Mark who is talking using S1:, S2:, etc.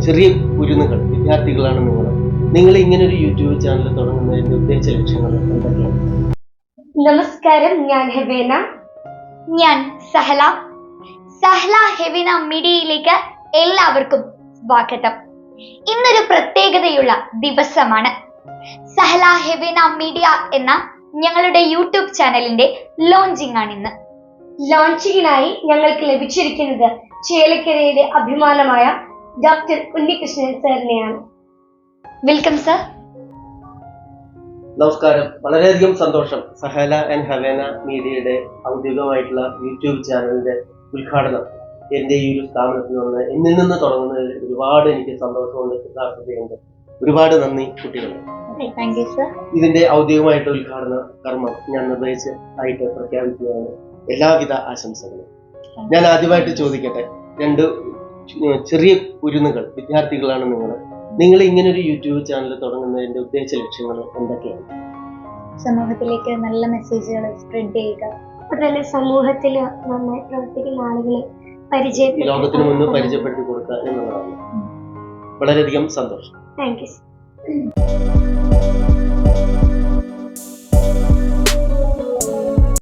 S1: ചെറിയ കുരുന്നുകൾ വിദ്യാർത്ഥികളാണ് നിങ്ങൾ നിങ്ങൾ ഇങ്ങനെ ഒരു യൂട്യൂബ് ചാനൽ തുടങ്ങുന്നതിന്റെ ഉദ്ദേശ ലക്ഷ്യങ്ങൾ എന്തൊക്കെയാണ്?
S2: നമസ്കാരം ഞാൻ ഹെവേന.
S3: ഞാൻ സഹല. സഹല ഹെവിന മീഡിയയിലേക്ക് എല്ലാവർക്കും സ്വാഗതം. ഇന്നൊരു പ്രത്യേകതയുള്ള ദിവസമാണ്. സഹല ഹെവിന മീഡിയ എന്ന ഞങ്ങളുടെ യൂട്യൂബ് ചാനലിന്റെ ലോഞ്ചിങ് ആണ് ഇന്ന്
S2: ലോഞ്ചിങ്ങിനായി ഞങ്ങൾക്ക് ലഭിച്ചിരിക്കുന്നത് ചേലക്കരയുടെ അഭിമാനമായ ഡോക്ടർ ഉണ്ണികൃഷ്ണൻ സാറിനെയാണ്.
S3: വെൽക്കം സർ
S1: നമസ്കാരം. വളരെയധികം സന്തോഷം സഹല ആൻഡ് ഹവേന മീഡിയയുടെ ഔദ്യോഗികമായിട്ടുള്ള യൂട്യൂബ് ചാനലിന്റെ ഉദ്ഘാടനം എന്റെ ഈ ഒരു സ്ഥാപനത്തിൽ നിന്ന് എന്നിൽ നിന്ന് തുടങ്ങുന്നതിൽ ഒരുപാട് എനിക്ക് സന്തോഷമുണ്ട് കൃതാർത്ഥതയുണ്ട് ഒരുപാട് നന്ദി കുട്ടികളെ. ഇതിന്റെ ഔദ്യോഗികമായിട്ടുള്ള ഉദ്ഘാടന കർമ്മം ഞാൻ നിർവഹിച്ച് ആയിട്ട് പ്രഖ്യാപിക്കുകയാണ്. എല്ലാവിധ ആശംസകളും. ഞാൻ ആദ്യമായിട്ട് ചോദിക്കട്ടെ? രണ്ട് ചെറിയ കുരുന്നുകൾ വിദ്യാർത്ഥികളാണ് നിങ്ങൾ. നിങ്ങൾ ഇങ്ങനെ ഒരു യൂട്യൂബ് ചാനൽ തുടങ്ങുന്നതിന്റെ ഉദ്ദേശ ലക്ഷ്യങ്ങൾ എന്തൊക്കെയാണ്?
S3: സമൂഹത്തിലേക്ക് നല്ല മെസ്സേജുകൾ സ്പ്രെഡ് ചെയ്യുക.
S2: അതുപോലെ സമൂഹത്തിൽ നന്നായി പ്രവർത്തിക്കുന്ന ആളുകളെ
S1: പരിചയപ്പെടുത്തി ലോകത്തിന് മുന്നിൽ പരിചയപ്പെടുത്തി കൊടുക്കുക എന്നുള്ളതാണ്. വളരെയധികം സന്തോഷം.
S2: Thank you